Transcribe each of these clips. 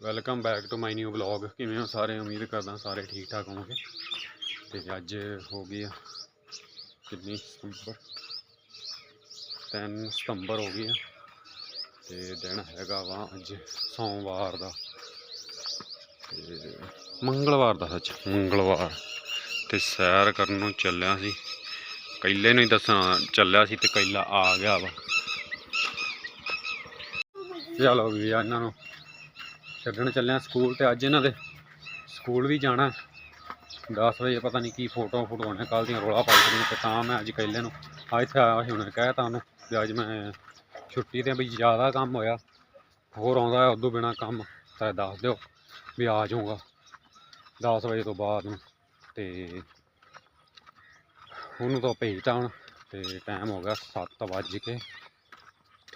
Welcome back to my new vlog ਕਿਵੇਂ ਹੋ ਸਾਰੇ? ਉਮੀਦ ਕਰਦਾ ਸਾਰੇ ਠੀਕ ਠਾਕ ਹੋਵੋਗੇ। ਤੇ ਅੱਜ ਹੋ ਗਈ ਆ ਕਿੰਨੀ ਸਤੰਬਰ? 3 ਸਤੰਬਰ ਹੋ ਗਈ ਆ। ਤੇ ਦਿਨ ਹੈਗਾ ਵਾ ਅੱਜ ਸੋਮਵਾਰ ਦਾ। ਤੇ ਮੰਗਲਵਾਰ ਦਾ ਸੱਚ, ਮੰਗਲਵਾਰ। ਤੇ ਸੈਰ ਕਰਨ ਨੂੰ ਚੱਲਿਆ ਸੀ। ਕੈਲੇ ਨੂੰ ਹੀ ਦੱਸਣਾ ਚੱਲਿਆ ਸੀ ਤੇ ਕੈਲਾ ਆ ਗਿਆ ਵਾ। ਚਲੋ ਵੀ ਇਹਨਾਂ ਨੂੰ। ਛੱਡਣ ਚੱਲਿਆ ਸਕੂਲ ਤੇ ਅੱਜ ਇਹਨਾਂ ਦੇ ਸਕੂਲ ਵੀ ਜਾਣਾ। 10 ਵਜੇ ਪਤਾ ਨਹੀਂ ਕੀ ਫੋਟੋ ਫੋਟੋਆਂ ਕੱਲ ਦੀਆਂ ਰੋਲਾ ਪਾਈ ਸੀ ਤੇ ਤਾਂ ਮੈਂ ਅੱਜ ਕੱਲੇ ਨੂੰ ਅੱਜ ਇੱਥੇ ਆਇਆ ਸੀ, ਉਹਨੇ ਕਹਿਤਾ ਉਹਨੂੰ ਵੀ ਅੱਜ ਮੈਂ ਛੁੱਟੀ ਤੇ ਵੀ ਜ਼ਿਆਦਾ ਕੰਮ ਹੋਇਆ, ਹੋਰ ਆਉਂਦਾ ਉਦੋਂ ਬਿਨਾ ਕੰਮ, ਤਾਂ ਦੱਸ ਦਿਓ ਵੀ ਆ ਜਾਊਗਾ 10 ਵਜੇ ਤੋਂ ਬਾਅਦ ਨੂੰ ਤੇ ਉਹਨੂੰ ਤਾਂ ਭੇਜਤਾ ਹੁਣ ਤੇ ਟਾਈਮ ਹੋ ਗਿਆ 7 ਵੱਜ ਕੇ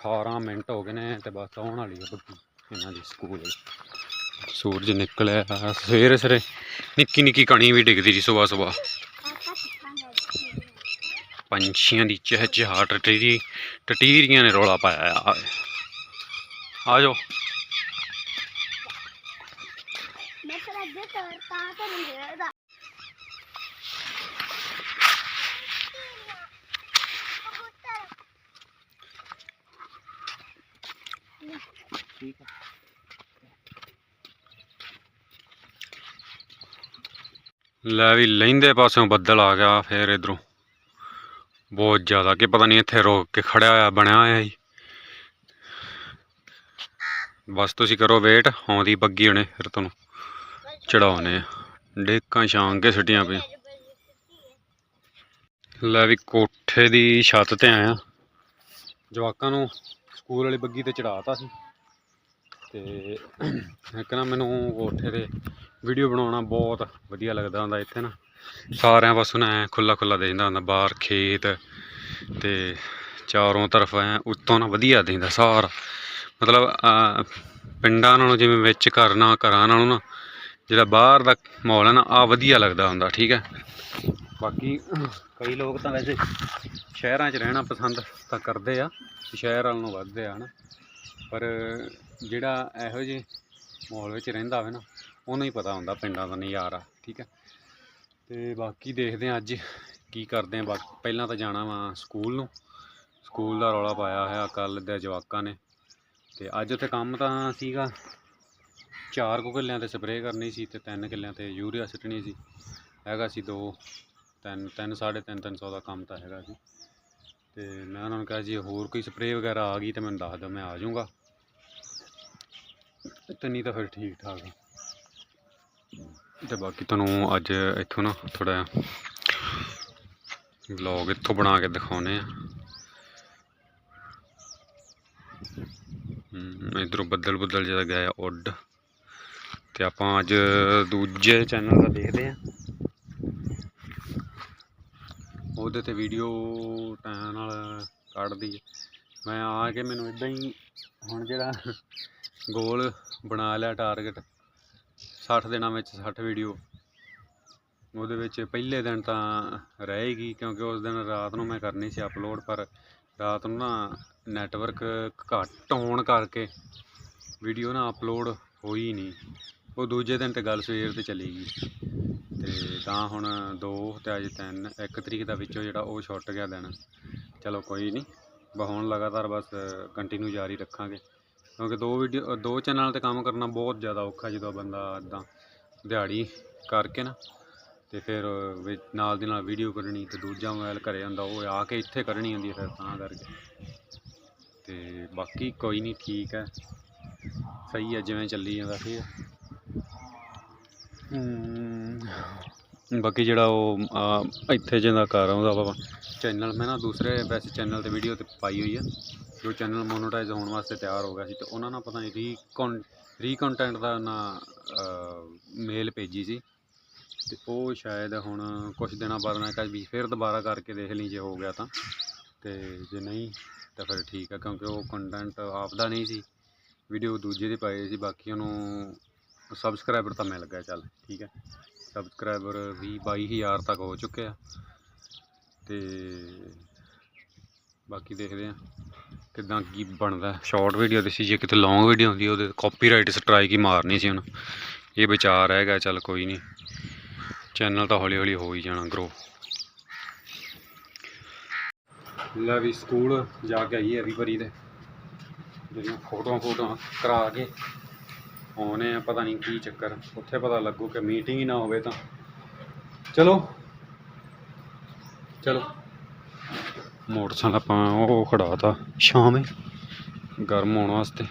18 ਮਿੰਟ ਹੋ ਗਏ ਨੇ ਤੇ ਬਸ ਆਉਣ ਵਾਲੀ ਹੈ ਬੱਗੀ ਇਹਨਾਂ ਦੀ ਸਕੂਲ ਸੂਰਜ ਨਿਕਲਿਆ, ਸਵੇਰੇ ਸਵੇਰੇ ਨਿੱਕੀ ਨਿੱਕੀ ਕਣੀ ਵੀ ਡਿੱਗਦੀ ਸੀ ਸਵੇਰ ਸਵੇਰ ਪੰਛੀਆਂ ਦੀ ਚਹਿਚਹਾਟ ਟਟੀਰੀ ਟਟੀਰੀਆਂ ਨੇ ਰੌਲਾ ਪਾਇਆ ਆ ਜਾਓ ਮੈਂ ਫਿਰ ਅੱਗੇ ਕਰ ਤਾਂ ਤਾਂ ਨਹੀਂ ਰਹਿਦਾ ਠੀਕ ਆ। ਲੈ ਵੀ ਲਹਿੰਦੇ ਪਾਸਿਓਂ ਬੱਦਲ ਆ ਗਿਆ ਫੇਰ ਇਧਰੋਂ। ਬਹੁਤ ਜ਼ਿਆਦਾ ਕਿ ਪਤਾ ਨਹੀਂ ਇੱਥੇ ਰੋਕ ਕੇ ਖੜਿਆ ਹੋਇਆ ਬਣਿਆ ਹੋਇਆ ਜੀ। ਬਸ ਤੁਸੀਂ ਕਰੋ ਵੇਟ, ਆਉਂਦੀ ਬੱਗੀ ਹੁਣੇ ਫਿਰ ਤੁਹਾਨੂੰ ਚੜਾਉਨੇ ਆ। ਡੇਕਾਂ ਛਾਂਗ ਕੇ ਛੱਡੀਆਂ ਪਈਆਂ। ਲੈ ਵੀ ਕੋਠੇ ਦੀ ਛੱਤ ਤੇ ਆਇਆ ਜਵਾਕਾਂ ਨੂੰ ਸਕੂਲ ਵਾਲੀ ਬੱਗੀ ਤੇ ਚੜਾਤਾ ਸੀ। ਤੇ ਇੱਕ ਨਾ ਮੈਨੂੰ ਕੋਠੇ ਤੇ ਵੀਡੀਓ ਬਣਾਉਣਾ ਬਹੁਤ ਵਧੀਆ ਲੱਗਦਾ ਹੁੰਦਾ ਇੱਥੇ ਨਾ। ਸਾਰਿਆਂ ਪਾਸੋਂ ਨਾ ਐ ਖੁੱਲਾ ਖੁੱਲਾ ਦਿਖਦਾ ਹੁੰਦਾ, ਬਾਹਰ ਖੇਤ ਤੇ ਚਾਰੋਂ ਤਰਫ ਐ ਉੱਤੋਂ ਨਾ ਵਧੀਆ ਦਿਖਦਾ ਸਾਰਾ। ਮਤਲਬ ਪਿੰਡਾਂ ਨਾਲੋਂ ਜਿਵੇਂ ਵਿੱਚ ਘਰ ਨਾ ਘਰਾਂ ਨਾਲੋਂ ਨਾ, ਜਿਹੜਾ ਬਾਹਰ ਦਾ ਮਾਹੌਲ ਹੈ ਨਾ ਆ ਵਧੀਆ ਲੱਗਦਾ ਹੁੰਦਾ, ਠੀਕ ਹੈ। ਬਾਕੀ ਕਈ ਲੋਕ ਤਾਂ ਵੈਸੇ ਸ਼ਹਿਰਾਂ 'ਚ ਰਹਿਣਾ ਪਸੰਦ ਤਾਂ ਕਰਦੇ ਆ, ਸ਼ਹਿਰ ਵਾਲ ਨੂੰ ਵੱਧਦੇ ਆ, ਹਨਾ। ਪਰ ਜਿਹੜਾ ਇਹੋ ਜਿਹੇ ਮਾਹੌਲ ਵਿੱਚ ਰਹਿੰਦਾ ਹੋਵੇ ਨਾ, ਉਹਨੂੰ ਹੀ ਪਤਾ ਹੁੰਦਾ ਪਿੰਡਾਂ ਦਾ ਨਜ਼ਾਰਾ, ਠੀਕ ਹੈ। ਤੇ ਬਾਕੀ ਦੇਖਦੇ ਆ ਅੱਜ ਕੀ ਕਰਦੇ ਆ ਬਾਕੀ ਪਹਿਲਾਂ ਤਾਂ ਜਾਣਾ ਵਾ ਸਕੂਲ ਨੂੰ। ਸਕੂਲ ਦਾ ਰੌਲਾ ਪਾਇਆ ਹੋਇਆ ਕੱਲ ਦੇ ਜਵਾਕਾਂ ਨੇ। ਤੇ ਅੱਜ ਉੱਥੇ ਕੰਮ ਤਾਂ ਸੀਗਾ। ਚਾਰ ਕੁ ਕਿੱਲਿਆਂ ਤੇ ਸਪਰੇਅ ਕਰਨੀ ਸੀ ਤੇ ਤਿੰਨ ਕਿੱਲਿਆਂ ਤੇ ਯੂਰੀਆ ਸਿੱਟਣੀ ਸੀ। ਹੈਗਾ ਸੀ ਦੋ, ਤਿੰਨ ਤਿੰਨ, ਸਾਢੇ ਤਿੰਨ ਤਿੰਨ ਸੌ ਦਾ ਕੰਮ ਤਾਂ ਹੈਗਾ ਸੀ। ਤੇ ਮੈਂ ਉਹਨਾਂ ਨੂੰ ਕਿਹਾ ਜੇ ਹੋਰ ਕੋਈ ਸਪਰੇਅ ਵਗੈਰਾ ਆ ਗਈ ਤਾਂ ਮੈਨੂੰ ਦੱਸ ਦਿਓ ਮੈਂ ਆ ਜਾਊਂਗਾ। ਤੇ ਨਹੀਂ ਤਾਂ ਫਿਰ ਠੀਕ ਠਾਕ ਆ। ਤੇ ਬਾਕੀ ਤੁਹਾਨੂੰ ਅੱਜ ਇੱਥੋਂ ਨਾ ਥੋੜਾ ਵਲੌਗ ਇੱਥੋਂ ਬਣਾ ਕੇ ਦਿਖਾਉਨੇ ਆ। ਹਮ, ਇੱਧਰੋਂ ਬੱਦਲ ਬੱਦਲ ਜਿਹਾ ਗਿਆ ਉੱਡ। ਤੇ ਆਪਾਂ ਅੱਜ ਦੂਜੇ ਚੈਨਲ ਦਾ ਦੇਖਦੇ ਆ। ਉਹਦੇ ਤੇ ਵੀਡੀਓ ਟਾਈਮ ਨਾਲ ਕੱਢਦੀ ਮੈਂ ਆ ਕੇ ਮੈਨੂੰ ਇਦਾਂ ਹੀ ਹੁਣ ਜਿਹੜਾ ਗੋਲ ਬਣਾ ਲਿਆ ਟਾਰਗੇਟ 60 ਦਿਨਾਂ ਵਿੱਚ 60 ਵੀਡੀਓ ਉਹਦੇ ਵਿੱਚ ਪਹਿਲੇ ਦਿਨ ਤਾਂ ਰਹੇਗੀ ਕਿਉਂਕਿ ਉਸ ਦਿਨ ਰਾਤ ਨੂੰ ਮੈਂ ਕਰਨੀ ਸੀ ਅਪਲੋਡ ਪਰ ਰਾਤ ਨੂੰ ਨਾ ਨੈਟਵਰਕ ਘੱਟ ਹੋਣ ਕਰਕੇ ਵੀਡੀਓ ਨਾ ਅਪਲੋਡ ਹੋਈ ਨਹੀਂ। ਉਹ ਦੂਜੇ ਦਿਨ ਤੇ ਗੱਲ ਸਵੇਰ ਤੇ ਚਲੀ ਗਈ ਤਾਂ ਹੁਣ 2 ਤੇ ਅੱਜ 3 ਇੱਕ ਤਰੀਕ ਦਾ ਵਿੱਚੋਂ ਜਿਹੜਾ ਉਹ ਛੁੱਟ ਗਿਆ ਦਿਨ। ਚਲੋ ਕੋਈ ਨਹੀਂ ਬਸ ਹੁਣ ਲਗਾਤਾਰ ਬਸ ਕੰਟੀਨਿਊ ਜਾਰੀ ਰੱਖਾਂਗੇ। ਕਿਉਂਕਿ ਦੋ ਵੀਡੀਓ ਦੋ ਚੈਨਲ ਤੇ ਕੰਮ ਕਰਨਾ ਬਹੁਤ ਜ਼ਿਆਦਾ ਔਖਾ ਜਦੋਂ ਬੰਦਾ ਇਦਾਂ ਦਿਹਾੜੀ ਕਰਕੇ ਨਾ, ਤੇ ਫਿਰ ਨਾਲ ਦੀ ਨਾਲ ਵੀਡੀਓ ਕਰਨੀ ਤੇ ਦੂਜਾ ਮੋਬਾਈਲ ਘਰੇ ਹੁੰਦਾ ਉਹ ਆ ਕੇ ਇੱਥੇ ਕਰਨੀ ਹੁੰਦੀ ਹੈ ਫਿਰ ਤਾਂ ਕਰਕੇ। ਤੇ ਬਾਕੀ ਕੋਈ ਨਹੀਂ ਠੀਕ ਹੈ। ਸਹੀ ਹੈ, ਜਿਵੇਂ ਚੱਲੀ ਜਾਂਦਾ, ਠੀਕ ਹੈ। ਬਾਕੀ ਜਿਹੜਾ ਉਹ ਇੱਥੇ ਜਿਹਦਾ ਕਰ ਆਉਂਦਾ ਵਾ ਚੈਨਲ ਮੈਂ ਨਾ ਦੂਸਰੇ ਵੈਸੇ ਚੈਨਲ ਤੇ ਵੀਡੀਓ ਤੇ ਪਾਈ ਹੋਈ ਆ, ਜੋ ਚੈਨਲ ਮੋਨੋਟਾਈਜ਼ ਹੋਣ ਵਾਸਤੇ ਤਿਆਰ ਹੋ ਗਿਆ ਸੀ ਤੇ ਉਹਨਾਂ ਨਾਲ ਪਤਾ ਨਹੀਂ ਰੀ ਰੀ ਕੰਟੈਂਟ ਦਾ ਨਾ ਮੇਲ ਭੇਜੀ ਸੀ। ਤੇ ਉਹ ਸ਼ਾਇਦ ਹੁਣ ਕੁਝ ਦਿਨਾਂ ਬਾਅਦ ਮੈਂ ਕਿਹਾ ਵੀ ਫਿਰ ਦੁਬਾਰਾ ਕਰਕੇ ਦੇਖ ਲਈ ਜੇ ਹੋ ਗਿਆ ਤਾਂ। ਤੇ ਜੇ ਨਹੀਂ, ਤਾਂ ਫਿਰ ਠੀਕ ਆ, ਕਿਉਂਕਿ ਉਹ ਕੰਟੈਂਟ ਆਪਦਾ ਨਹੀਂ ਸੀ। ਵੀਡੀਓ ਦੂਜੇ ਦੇ ਪਾਏ ਸੀ, ਬਾਕੀ ਉਹਨੂੰ ਸਬਸਕ੍ਰਾਈਬਰ ਤਾਂ ਮਿਲ ਗਿਆ, ਚੱਲ ਠੀਕ ਹੈ ਸਬਸਕ੍ਰਾਈਬਰ ਵੀ 22000 ਤੱਕ ਹੋ ਚੁੱਕੇ ਆ। ਤੇ ਬਾਕੀ ਦੇਖਦੇ ਆ ਕਿਦਾਂ ਕੀ ਬਣਦਾ। ਸ਼ਾਰਟ ਵੀਡੀਓ ਦੀ ਸੀ ਜੇ ਕਿਤੇ ਲੌਂਗ ਵੀਡੀਓ ਹੁੰਦੀ, ਉਹਦੇ ਕਾਪੀਰਾਈਟ ਸਟ੍ਰਾਈਕ ਹੀ ਮਾਰਨੀ ਸੀ ਹੁਣ। ਇਹ ਵਿਚਾਰ ਹੈਗਾ, ਚੱਲ ਕੋਈ ਨਹੀਂ ਚੈਨਲ ਤਾਂ ਹੌਲੀ ਹੌਲੀ ਹੋ ਹੀ ਜਾਣਾ ਗਰੋ ਲੈ ਵੀ ਸਕੂਲ ਜਾ ਕੇ ਆਈ ਹੈ ਵੀ ਭਰੀ ਦੇ। ਜਿਹੜੀਆਂ ਫੋਟੋਆਂ ਫੋਟੋਆਂ ਕਰਾ ਕੇ। ਆਉਣੇ ਆ, ਪਤਾ ਨਹੀਂ ਕੀ ਚੱਕਰ। ਉੱਥੇ ਪਤਾ ਲੱਗੂ ਕਿ ਮੀਟਿੰਗ ਹੀ ਨਾ ਹੋਵੇ ਤਾਂ। ਚਲੋ। ਚਲੋ। ਮੋਟਰਸਾਈਕਲ ਆਪਾਂ ਉਹ ਖੜਾਤਾ। ਸ਼ਾਮੇ। ਗਰਮ ਹੋਣ ਵਾਸਤੇ।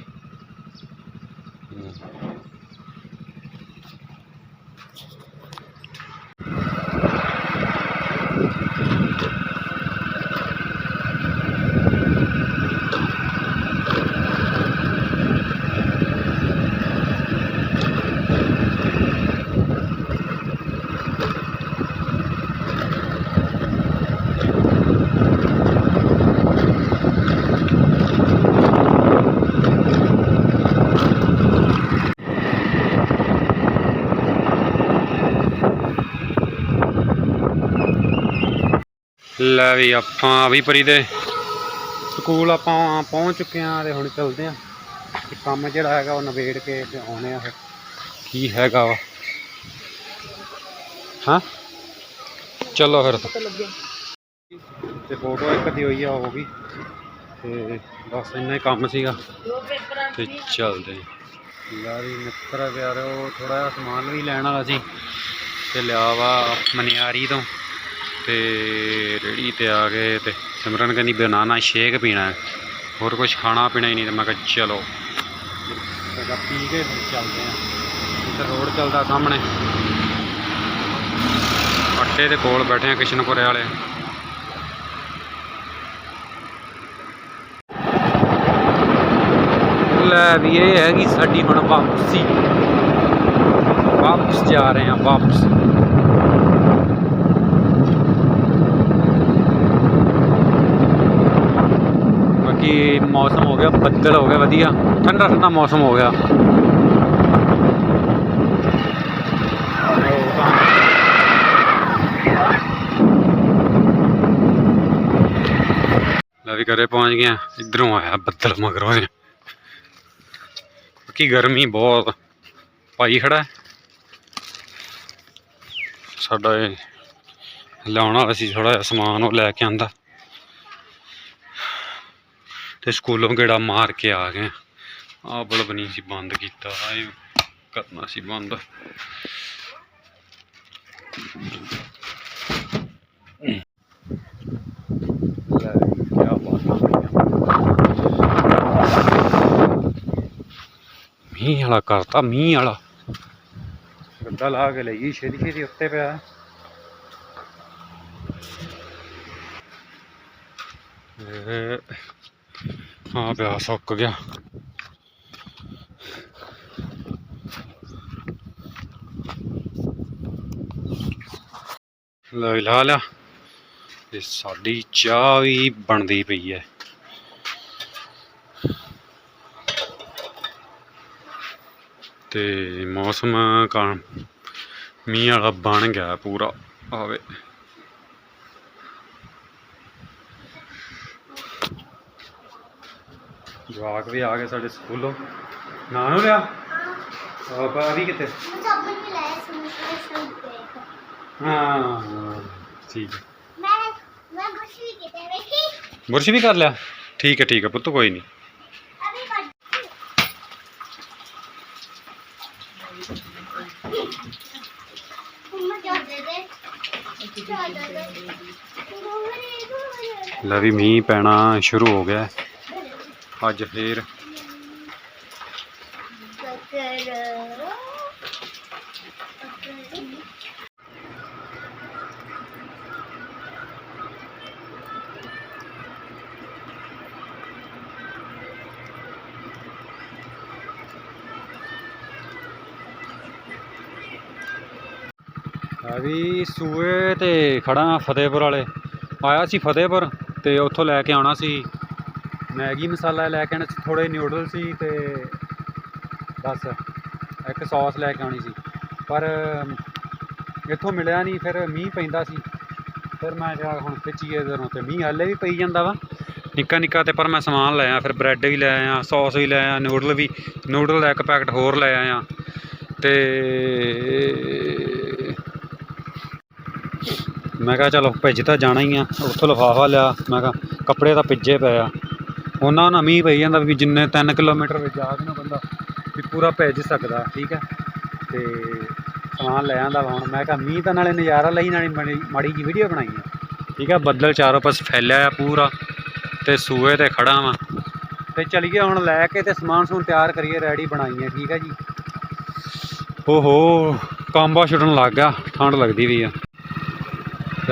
ਲੈ ਵੀ ਆਪਾਂ ਵੀ ਪਰੀ ਦੇ। ਸਕੂਲ ਆਪਾਂ ਪਹੁੰਚ ਚੁੱਕੇ ਆ ਤੇ ਹੁਣ ਚੱਲਦੇ ਆ ਕੰਮ ਜਿਹੜਾ ਹੈਗਾ ਉਹ ਨਵੇੜ ਕੇ ਤੇ ਆਉਣੇ ਆ ਫਿਰ। ਕੀ ਹੈਗਾ ਵਾ? ਹਾਂ? ਚਲੋ ਫਿਰ ਤੇ। ਫੋਟੋ ਇੱਕ ਦੀ ਹੋਈ ਆ ਉਹ ਵੀ। ਤੇ ਬਸ ਇੰਨਾ ਹੀ ਕੰਮ ਸੀਗਾ। ਤੇ ਚਲਦੇ ਲੈ ਵੀ ਮਿੱਤਰ ਪਿਆਰੋ ਥੋੜਾ ਜਿਹਾ ਸਮਾਨ ਵੀ ਲੈਣ ਵਾਲਾ ਸੀ। ਤੇ ਲਿਆ ਵਾ ਮਨਿਆਰੀ ਤੋਂ। ਤੇ ਰੇੜੀ ਤੇ ਆ ਗਏ ਤੇ ਸਿਮਰਨ ਕਹਿੰਦੀ ਬਨਾਨਾ ਸ਼ੇਕ ਪੀਣਾ ਹੋਰ ਕੁਝ ਖਾਣਾ ਪੀਣਾ ਹੀ ਨਹੀਂ ਤੇ ਮੈਂ ਕਿਹਾ ਚਲੋ। ਤੇ ਪੀ ਕੇ ਚੱਲਦੇ ਆ ਇੱਧਰ ਰੋਡ ਚੱਲਦਾ ਸਾਹਮਣੇ। ਅੱਡੇ ਦੇ ਕੋਲ ਬੈਠੇ ਆ ਕਿਸ਼ਨਪੁਰੇ ਵਾਲੇ। ਲੈ ਵੀ ਇਹ ਹੈਗੀ ਸਾਡੀ ਹੁਣ ਵਾਪਸੀ। ਵਾਪਸ ਜਾ ਰਹੇ ਆ ਵਾਪਸ। ਬਾਕੀ ਮੌਸਮ ਹੋ ਗਿਆ, ਬੱਦਲ ਹੋ ਗਿਆ, ਵਧੀਆ। ਠੰਡਾ ਠੰਡਾ ਮੌਸਮ ਹੋ ਗਿਆ। ਲੈ ਵੀ ਘਰੇ ਪਹੁੰਚ ਗਿਆ ਇਧਰੋਂ ਆਇਆ ਬੱਦਲ ਮਗਰੋਂ ਦੇ ਬਾਕੀ ਗਰਮੀ ਬਹੁਤ। ਭਾਈ ਖੜਾ ਸਾਡਾ ਇਹ ਲਿਆਉਣ ਵਾਲਾ ਸੀ ਥੋੜਾ ਜਿਹਾ ਸਮਾਨ ਉਹ ਲੈ ਕੇ ਆਂਦਾ। ਤੇ ਸਕੂਲੋਂ ਗੇੜਾ ਮਾਰ ਕੇ ਆ ਗਏ। ਆ ਬਲਬ ਨਹੀਂ ਸੀ ਬੰਦ ਕੀਤਾ ਇਹ ਕਰਨਾ ਸੀ ਬੰਦ। ਮੀਂਹ ਵਾਲਾ ਕਰਤਾ ਮੀਂਹ ਵਾਲਾ। ਗੱਦਾ ਲਾ ਕੇ ਲਈ ਛੇਤੀ ਛੇਤੀ ਉੱਤੇ ਪਿਆ। ਇਹ ਹਾਂ, ਪਿਆ ਸੁੱਕ ਗਿਆ। ਲੈ ਲਾ ਲਿਆ। ਤੇ ਸਾਡੀ ਚਾਹ ਵੀ ਬਣਦੀ ਪਈ ਹੈ ਤੇ ਮੌਸਮ ਕਾਰਨ ਮੀਂਹ ਵਾਲਾ ਬਣ ਗਿਆ ਪੂਰਾ, ਆਵੇ। ਜਵਾਕ ਵੀ ਆ ਗਏ ਸਾਡੇ ਸਕੂਲੋਂ। ਨਾ ਨੂੰ ਲਿਆ? ਆ ਵੀ ਲਾਇਆ ਸਮੋਸੇ ਸੰਪੇ ਹਾਂ ਠੀਕ ਹੈ। ਮੈਂ ਮੈਂ ਕੁਛ ਵੀ ਕਿਤੇ ਵੇਖੀ। ਬੁਰਸ਼ ਵੀ ਕਰ ਲਿਆ? ਠੀਕ ਹੈ ਠੀਕ ਹੈ ਪੁੱਤ ਕੋਈ ਨਹੀਂ। ਅਭੀ ਕਰ ਮੰਮਾ ਜਾ ਦੇ ਦੇ। ਜਾ ਦੇ ਦੇ। ਲੈ ਵੀ ਮੀਂਹ ਪੈਣਾ ਸ਼ੁਰੂ ਹੋ ਗਿਆ। ਹੈ। ਅੱਜ ਫੇਰ। ਆ ਵੀ ਸੂਏ ਤੇ ਖੜਾ ਫਤਿਹਪੁਰ ਵਾਲੇ। ਆਇਆ ਸੀ ਫਤਿਹਪੁਰ ਤੇ ਉੱਥੋਂ ਲੈ ਕੇ ਆਉਣਾ ਸੀ। ਮੈਗੀ ਮਸਾਲਾ ਲੈ ਕੇ ਆਉਣਾ ਸੀ ਥੋੜੇ ਨਿਊਡਲ ਸੀ ਤੇ ਬਸ ਇੱਕ ਸੌਸ ਲੈ ਕੇ ਆਉਣੀ ਸੀ। ਪਰ ਇੱਥੋਂ ਮਿਲਿਆ ਨਹੀਂ ਫਿਰ ਮੀਂਹ ਪੈਂਦਾ ਸੀ। ਫਿਰ ਮੈਂ ਕਿਹਾ ਹੁਣ ਖਿੱਚੀਏ ਇਧਰੋਂ ਤੇ ਮੀਂਹ ਹਾਲੇ ਵੀ ਪਈ ਜਾਂਦਾ ਵਾ। ਨਿੱਕਾ ਨਿੱਕਾ ਤੇ ਪਰ ਮੈਂ ਸਮਾਨ ਲੈ ਆਇਆ, ਫਿਰ ਬ੍ਰੈਡ ਵੀ ਲੈ ਆਇਆ ਸੌਸ ਵੀ ਲੈ ਆਇਆ ਨੂਡਲ ਵੀ ਨੂਡਲ ਦਾ ਇੱਕ ਪੈਕਟ ਹੋਰ ਲੈ ਆਇਆ। ਤੇ ਮੈਂ ਕਿਹਾ ਚਲੋ ਭਿੱਜ ਤਾਂ ਜਾਣਾ ਹੀ ਆ, ਉੱਥੋਂ ਲਿਫਾਫਾ ਲਿਆ, ਮੈਂ ਕਿਹਾ ਕੱਪੜੇ ਤਾਂ ਭਿੱਜੇ ਪਏ ਆ। ਉਹਨਾਂ ਨਾਲ ਮੀਂਹ ਪਈ ਜਾਂਦਾ ਵੀ ਜਿੰਨੇ 3 ਕਿਲੋਮੀਟਰ ਵਿੱਚ ਜਾ ਕੇ ਨਾ ਬੰਦਾ ਵੀ ਪੂਰਾ ਭੇਜ ਸਕਦਾ, ਠੀਕ ਹੈ? ਤੇ ਸਮਾਨ ਲੈ ਆਂਦਾ ਹੁਣ। ਮੈਂ ਕਿਹਾ ਮੀਂਹ ਤਾਂ ਨਾਲੇ ਨਜ਼ਾਰਾ ਲਈ ਨਾਲੇ ਮਾੜੀ- ਮਾੜੀ ਜੀ ਵੀਡੀਓ ਬਣਾਈ ਹੈ ਠੀਕ ਹੈ? ਬੱਦਲ ਚਾਰੋਂ ਪਾਸੇ ਫੈਲਿਆ ਆ ਪੂਰਾ ਤੇ ਸੂਏ ਤੇ ਖੜਾ ਵਾਂ। ਤੇ ਚਲੀਏ ਹੁਣ ਲੈ ਕੇ ਤੇ ਸਮਾਨ ਸਮੂਨ ਤਿਆਰ ਕਰੀਏ, ਰੈਡੀ ਬਣਾਈਏ ਠੀਕ ਹੈ ਜੀ? ਓਹੋ, ਕਾਂਬਾ ਛੁੱਟਣ ਲੱਗ ਗਿਆ, ਠੰਡ ਲੱਗਦੀ ਵੀ ਆ।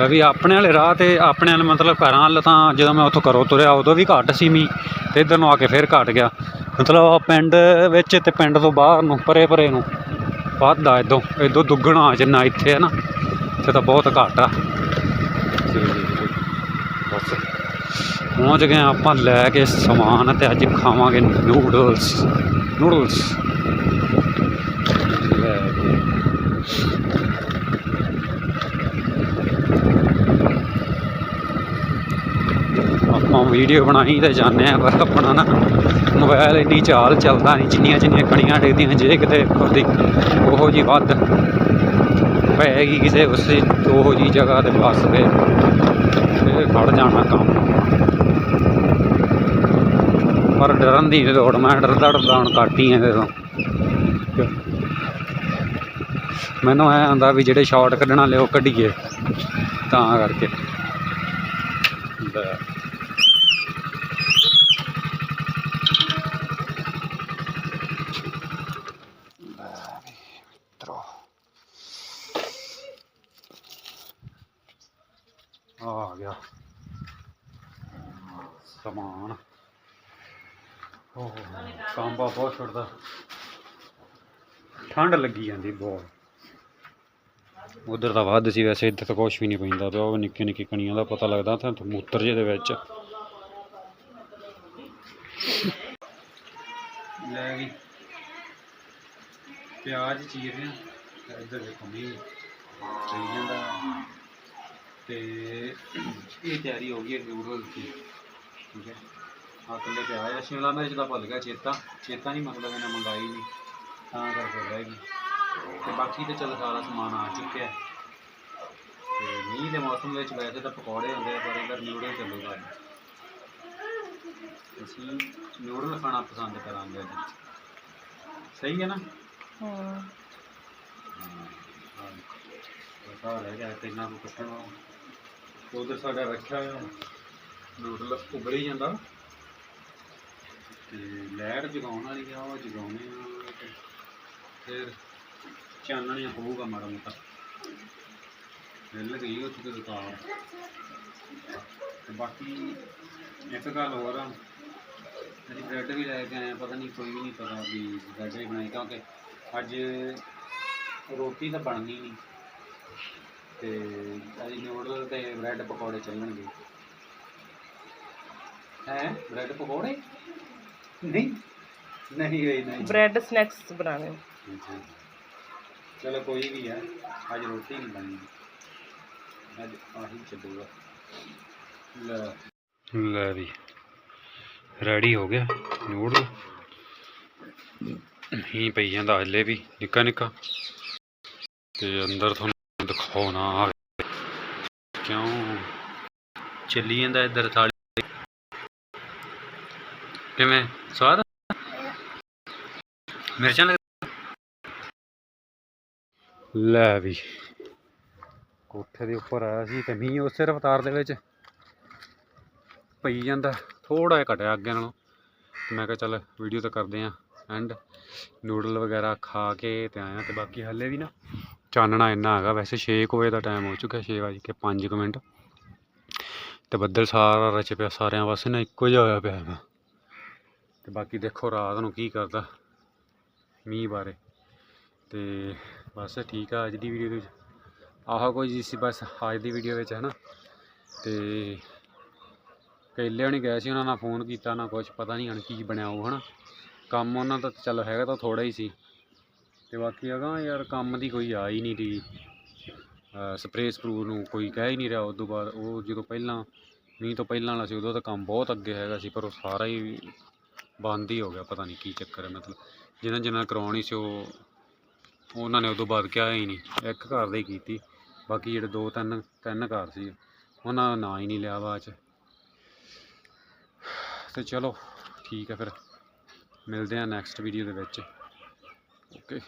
ਵੀ ਆਪਣੇ ਵਾਲੇ ਰਾਹ ਤੇ, ਆਪਣੇ ਵਾਲੇ ਮਤਲਬ ਘਰਾਂ ਵੱਲ ਤਾਂ ਜਦੋਂ ਮੈਂ ਉੱਥੋਂ ਘਰੋਂ ਤੁਰਿਆ, ਉਦੋਂ ਵੀ ਘੱਟ ਸੀ ਮੀਂਹ ਤੇ ਇੱਧਰ ਨੂੰ ਆ ਕੇ ਫੇਰ ਘਟ ਗਿਆ। ਮਤਲਬ ਪਿੰਡ ਵਿੱਚ ਤੇ ਪਿੰਡ ਤੋਂ ਬਾਹਰ ਨੂੰ, ਪਰੇ ਪਰੇ ਨੂੰ ਵੱਧਦਾ ਇਦੋਂ ਇਦੋਂ ਦੁੱਗਣਾ ਜਿੰਨਾ ਇੱਥੇ ਹੈ ਨਾ, ਇੱਥੇ ਤਾਂ ਬਹੁਤ ਘੱਟ ਆ। ਪਹੁੰਚ ਗਏ ਹਾਂ ਆਪਾਂ, ਲੈ ਕੇ ਸਮਾਨ ਤੇ ਅੱਜ ਖਾਵਾਂਗੇ ਨੂਡਲਸ ਨੂਡਲਸ ਲੈ ਕੇ ਆਪਾਂ ਵੀਡੀਓ ਬਣਾਈ ਤੇ ਜਾਂਦੇ ਆ, ਪਰ ਆਪਣਾ ਨਾ ਮੋਬਾਈਲ ਇੰਨੀ ਚਾਲ ਚੱਲਦਾ ਨਹੀਂ, ਜਿੰਨੀਆਂ ਜਿੰਨੀਆਂ ਕਣੀਆਂ ਡਿੱਗਦੀਆਂ, ਜੇ ਕਿਤੇ ਉਹਦੀ ਉਹੋ ਜੀ ਵੱਧ ਪੈਗੀ ਕਿਸੇ ਉਸੇ ਉਹੋ ਜੀ ਜਗ੍ਹਾ ਤੇ ਫਸ 'ਤੇ ਫੜ ਜਾਣਾ ਕੰਮ। ਪਰ ਡਰਨ ਦੀ ਲੋੜ, ਮੈਂ ਡਰਦਾ ਡਰਦਾ ਹੁਣ ਘੱਟ ਹੀ ਇਹਦੇ ਤੋਂ। ਮੈਨੂੰ ਐ ਆਂਦਾ ਵੀ ਜਿਹੜੇ ਸ਼ਾਰਟ ਕੱਢਣਾ ਲਿਓ ਕੱਢੀਏ, ਤਾਂ ਕਰਕੇ ਲੈ ਮਿੱਤਰੋ ਆ ਗਿਆ ਸਮਾਨ ਓਹ ਕਾਂਬਾ ਬਹੁਤ ਛੁੱਟਦਾ। ਠੰਡ ਲੱਗੀ ਜਾਂਦੀ ਬਹੁਤ। ਉਧਰ ਤਾਂ ਵੱਧ ਸੀ ਵੈਸੇ ਇੱਧਰ ਤਾਂ ਕੁਛ ਵੀ ਨਹੀਂ ਪੈਂਦਾ ਪਿਆ ਉਹ ਨਿੱਕੇ ਨਿੱਕੇ ਕਣੀਆਂ ਦਾ ਪਤਾ ਲੱਗਦਾ ਤਾਂ ਮੂਤਰ ਜਿਹੇ ਦੇ ਵਿੱਚ। ਲੈ ਗਈ। ਪਿਆਜ਼ ਚੀਰ ਰਹੇ ਇੱਧਰ ਦੇਖੋ ਮੀਂਹ ਪਈ ਜਾਂਦਾ। ਤੇ ਇਹ ਤਿਆਰੀ ਹੋ ਗਈ ਹੈ ਨੂਡਲ ਦੀ। ਠੀਕ ਹੈ। ਆ ਕੱਲੇ ਪਿਆਜ਼ ਆ ਸ਼ਿਮਲਾ ਮਿਰਚ ਦਾ ਭੁੱਲ ਗਿਆ ਚੇਤਾ ਚੇਤਾ ਨਹੀਂ ਮਤਲਬ ਇਹਨੇ ਮੰਗਾਈ ਨਹੀਂ। ਤਾਂ ਕਰਕੇ ਰਹਿ ਗਈ। ਤੇ ਬਾਕੀ ਤੇ ਚਲ ਸਾਰਾ ਸਮਾਨ ਆ ਚੁੱਕਿਆ। ਤੇ ਮੀਂਹ ਦੇ ਮੌਸਮ ਵਿੱਚ ਵੈਸੇ ਤਾਂ ਪਕੌੜੇ ਹੁੰਦੇ ਆ ਪਰ ਇਧਰ ਨਿਊਡਲ ਚੱਲੂਗਾ ਅਸੀਂ ਨਿਊਡਲ ਖਾਣਾ ਪਸੰਦ ਕਰਾਂਗੇ ਅੱਜ। ਸਹੀ ਹੈ ਨਾ? ਹਾਂ। ਬਤਾ ਰਹਿ ਗਿਆ ਤੇ ਇਹਨਾਂ ਨੂੰ ਕੱਟਣਾ। ਉਧਰ ਸਾਡਾ ਰੱਖਿਆ ਹੋਇਆ। ਨੂਡਲ ਉਬਲੀ ਜਾਂਦਾ। ਤੇ ਲੈਟ ਜਗਾਉਣ ਵਾਲੀ ਆ, ਉਹ ਜਗਾਉਣੇ ਆ। ਤੇ ਫਿਰ ਚਾਨਣਿਆ ਹੋਊਗਾ ਮਾੜਾ ਮੋਟਾ। ਮਿਲ ਗਈ ਉੱਥੇ ਤੇ ਦੁਕਾਨ। ਤੇ ਬਾਕੀ ਇੱਕ ਗੱਲ ਹੋਰ ਆ। ਅਸੀਂ ਬ੍ਰੈਡ ਵੀ ਲੈ ਕੇ ਆਏ ਪਤਾ ਨਹੀਂ ਕੋਈ ਵੀ ਨਹੀਂ ਪਤਾ ਵੀ ਬ੍ਰੈਡ ਵੀ ਬਣਾਈ, ਕਿਉਂਕਿ ਅੱਜ ਰੋਟੀ ਤਾਂ ਬਣਨੀ ਨਹੀਂ ਤੇ ਅੱਜ ਨਿਊਡਲ ਤੇ ਬ੍ਰੈਡ ਪਕੌੜੇ ਚੱਲਣਗੇ। ਹੈ? ਬ੍ਰੈਡ ਪਕੌੜੇ? ਨਹੀਂ ਨਹੀਂ ਗਈ ਨਹੀਂ ਬ੍ਰੈਡ ਸਨੈਕਸ ਬਣਾਣੇ ਚਲੋ ਕੋਈ ਵੀ ਆ ਅੱਜ ਰੋਟੀ ਨਹੀਂ ਬਣੀ ਅੱਜ ਆਹੀ ਚੱਲੂਗਾ। ਲੈ। ਲੈ ਰੈਡੀ ਹੋ ਗਿਆ ਨੂਡਲ। ਹੀ ਪਈ ਜਾਂਦਾ ਹਲੇ ਵੀ ਨਿੱਕਾ ਨਿੱਕਾ। ਤੇ ਅੰਦਰ ਤੁਹਾਨੂੰ ਦਿਖਾਉਣਾ ਕਿਉਂ? ਚੱਲੀ ਜਾਂਦਾ ਇੱਧਰ ਥਾਲੀ। ਕਿਵੇਂ? ਸਵਾਦ? ਮਿਰਚਾਂ ਲੱਗ ਲੈ ਵੀ। ਕੋਠੇ ਦੇ ਉੱਪਰ ਆਇਆ ਸੀ ਤੇ ਮੀਂਹ ਉਸੇ ਰਫਤਾਰ ਦੇ ਵਿੱਚ ਪਈ ਜਾਂਦਾ। ਥੋੜਾ ਜਿਹਾ ਘਟਿਆ ਅੱਗੇ ਨਾਲੋਂ। ਮੈਂ ਕਿਹਾ ਚੱਲ ਵੀਡੀਓ ਤਾਂ ਕਰਦੇ ਆਂ। ਐਂਡ ਨੂਡਲ ਵਗੈਰਾ ਖਾ ਕੇ ਤੇ ਆਇਆ ਤੇ ਬਾਕੀ ਹੱਲੇ ਵੀ ਨਾ ਚਾਨਣਾ ਇੰਨਾ ਹੈਗਾ। ਵੈਸੇ 6 ਵਜੇ ਦਾ ਟਾਈਮ ਹੋ ਚੁੱਕਾ 6 ਵਜੇ ਕੇ 5 ਕੁ ਮਿੰਟ। ਤੇ ਬੱਦਲ ਸਾਰਾ ਰਚ ਪਿਆ, ਸਾਰਿਆਂ ਵਾਸਤੇ ਨਾ ਇੱਕੋ ਜਿਹਾ ਹੋਇਆ ਪਿਆ ਹੈਗਾ। ਤੇ ਬਾਕੀ ਦੇਖੋ ਰਾਤ ਨੂੰ ਕੀ ਕਰਦਾ ਮੀਂਹ ਬਾਰੇ। ਤੇ ਬਸ ਠੀਕ ਆ ਅੱਜ ਦੀ ਵੀਡੀਓ ਦੇ ਵਿੱਚ। ਆਹੋ ਕੋਈ ਜੀ ਸੀ ਬਸ ਅੱਜ ਦੀ ਵੀਡੀਓ ਵਿੱਚ ਹੈ ਨਾ ਤੇ ਕੇਲੇ ਨਹੀਂ ਗਏ ਸੀ ਉਹਨਾਂ ਨਾਲ ਫੋਨ ਕੀਤਾ, ਨਾ ਕੁਝ ਪਤਾ ਨਹੀਂ ਹਣ ਕੀ ਬਣਿਆ ਉਹ, ਹਨਾ। ਕੰਮ ਉਹਨਾਂ ਦਾ ਚੱਲ ਹੈਗਾ ਤਾਂ ਥੋੜਾ ਹੀ ਸੀ। ਤੇ ਬਾਕੀ ਹੈਗਾ ਯਾਰ ਕੰਮ ਦੀ ਕੋਈ ਆ ਹੀ ਨਹੀਂ ਰਹੀ ਸਪਰੇਅ ਸਪਰੂ ਨੂੰ ਕੋਈ ਕਹਿ ਹੀ ਨਹੀਂ ਰਿਹਾ ਉਸ ਤੋਂ ਬਾਅਦ। ਉਹ ਜਦੋਂ ਪਹਿਲਾਂ, ਮੀਂਹ ਤੋਂ ਪਹਿਲਾਂ ਵਾਲਾ ਸੀ, ਉਦੋਂ ਤਾਂ ਕੰਮ ਬਹੁਤ ਅੱਗੇ ਹੈਗਾ ਸੀ, ਪਰ ਉਹ ਸਾਰਾ ਹੀ ਬੰਦ ਹੀ ਹੋ ਗਿਆ, ਪਤਾ ਨਹੀਂ ਕੀ ਚੱਕਰ ਹੈ, ਮਤਲਬ ਜਿਹਨਾਂ ਜਿਹਨਾਂ ਕਰਾਉਣੀ ਸੀ ਉਹ, ਉਹਨਾਂ ਨੇ ਉਦੋਂ ਬਾਅਦ ਕਿਹਾ ਹੀ ਨਹੀਂ, ਇੱਕ ਘਰ ਦਾ ਹੀ ਕੀਤੀ, ਬਾਕੀ ਜਿਹੜੇ ਦੋ ਤਿੰਨ ਤਿੰਨ ਘਰ ਸੀ, ਉਹਨਾਂ ਦਾ ਨਾਂ ਹੀ ਨਹੀਂ ਲਿਆ ਬਾਅਦ ਚ। ਤੇ ਚਲੋ, ਠੀਕ ਹੈ ਫਿਰ, ਮਿਲਦੇ ਆ ਨੈਕਸਟ ਵੀਡੀਓ ਦੇ ਵਿੱਚ। ਓਕੇ